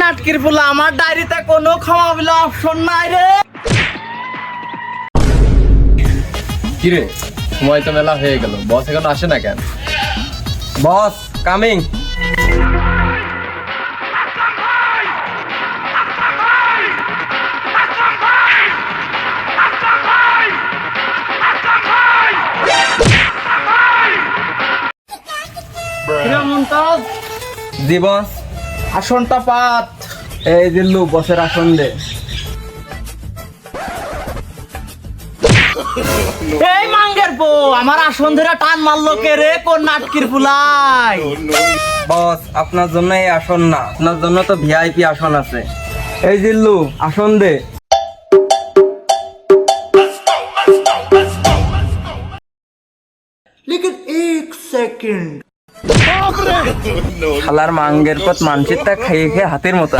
নাটকির ফুলা আমার ডায়েরিতে কোনো ক্ষমা বলে অপশন নাই রে। কিরে সময় তো মেলা হয়ে গেল। বস এখন আসে না কেন? বস কামিং জি বস। আসনটা পাত। এই দিল্লু বসের আসন দে। এই মাঙ্গের পো আমার আসন ধরে টান মারলো কে রে? কোন নাটকির ফুলাই? বস আপনার জন্য এই আসন না। আপনার জন্য তো ভিআইপি আসন আছে। এই দিল্লু আসন দে। লেকিন এক সেকেন্ড। শালার মাঙ্গের পথ মানসিকটা খেয়ে খেয়ে হাতের মতো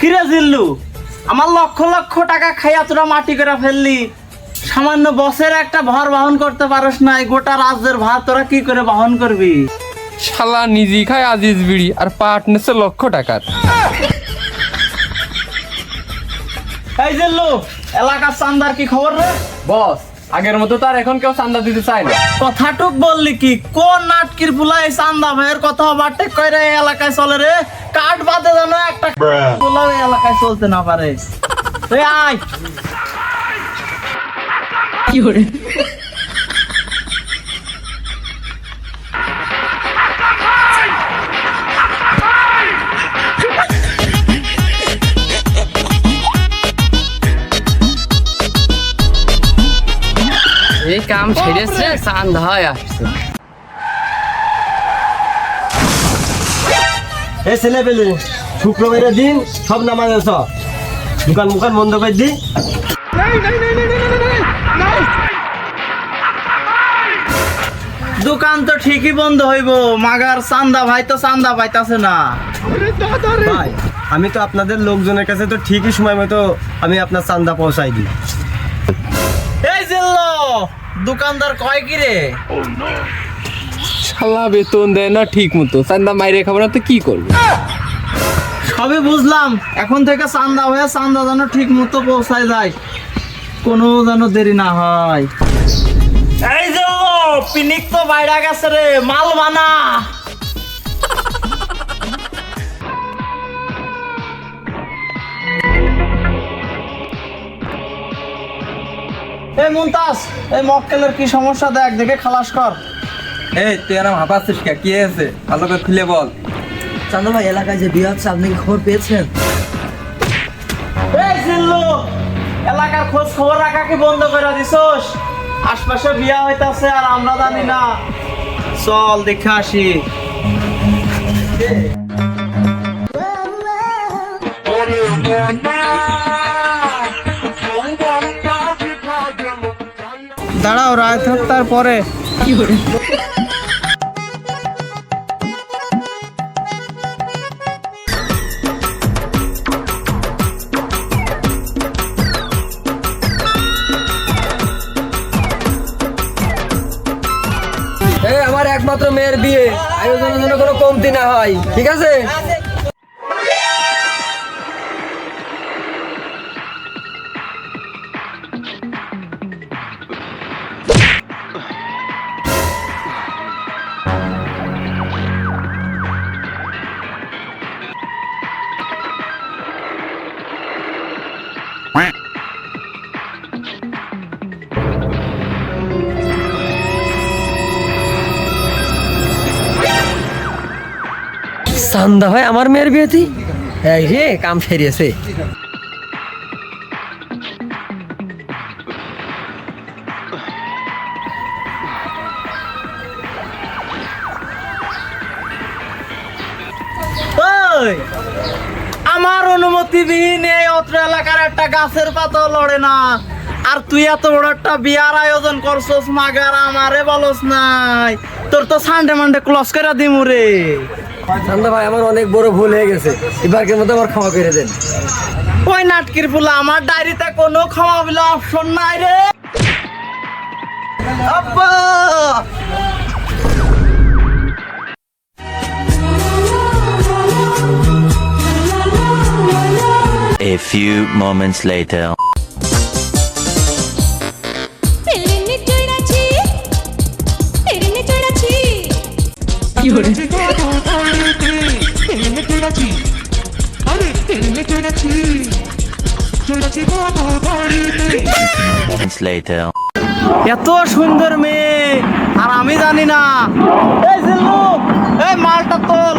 কিরে জিল্লু? আমার লক্ষ লক্ষ টাকা খাইয়া তোরা মাটি করে ফেললি। সামান্য বসের একটা ভার বহন করতে পারস নাই গোটা রাজ্যের ভার তোরা কি করে বহন করবি? শালা নিজে খায় আজিজ বিড়ি আর পার্টনার্সে লক্ষ টাকার। এই জিল্লু এলাকার চান্দার কি খবর রে? বস আগের মতো তো আর এখন কেউ চান্দা দিতে চায় না। কথাটুক বললি কি? কোন নাটকির পুলাই চান্দা ভাইয়ের কথা বাটে কইরে এই এলাকায় চলে রে? কাঠ বাদে যেন একটা ফুলাও এই এলাকায় চলতে না পারে। এই আয়। এই কাম সেরেছে হয় আসছে। এ ছেলে পেলে শুক্রবারের দিন সব নামাজ আস দোকান মুখান বন্ধ করে দি। দোকান তো ঠিকই বন্ধ হইব মাগার চান্দা ভাই তো চান্দা পাইতাছে না। ভাই আমি তো আপনাদের লোকজনের কাছে তো ঠিকই সময় মতো আমি আপনার চান্দা পৌঁছাই দিই। দোকানদার কয় কি রে? শালা বেতন দেয় না ঠিক মতো। চান্দা মাইরে খাব না তো কি করব? সবই বুঝলাম। এখন থেকে চান্দা হয়ে চান্দা যেন ঠিক মতো পৌঁছায় যায়। কোনো যেন দেরি না হয়। এই যে পিনিক তো বাইরে গেছে রে মাল বানা। এই মুমতাজ এই মক্কেলের কি সমস্যা দেখ দেখে খালাস কর। এই তুই এরম হাঁপাচ্ছিস কে? কি হয়েছে? ভালো করে খুলে বল। চান্দা ভাই এলাকায় যে বিয়ে হচ্ছে আপনি কি খবর পেয়েছেন? এই জিল্লু এলাকার খোঁজ খবর রাখা কি বন্ধ করে দিছস? আশপাশে বিয়া হইতাছে আর আমরা জানি না। চল দেখে আসি। দাঁড়াও রায় থাকতার পরে আমার একমাত্র মেয়ের বিয়ে। আয়োজনের জন্য কোনো কমতি না হয়, ঠিক আছে? চান্দা ভাই আমার মেয়ের বিয়েতে এই রে কাম সেরিয়েছে ওই আমার অনুমতিবিহীন এই অত্র এলাকার একটা গাছের পাতাও লড়ে না। আর তুই এত বড় একটা বিয়ার আয়োজন করছস মাগার আমারে বলস নাই। তোর তো সানডে মানডে ক্লস করে দিমু রে। চান্দা ভাই আমার অনেক বড় ভুল হয়ে গেছে। এবারকের মতো আমার ক্ষমা করে দেন। ওই নাটকির ফুলা আমার ডায়েরিতে কোনো ক্ষমা বলে অপশন নাই রে। A few moments later. কি চড়াচ্ছি আরে তেলে বাড়িতে। এত সুন্দর মেয়ে আর আমি জানি না। এই জিল্লু এই মালটা তোল।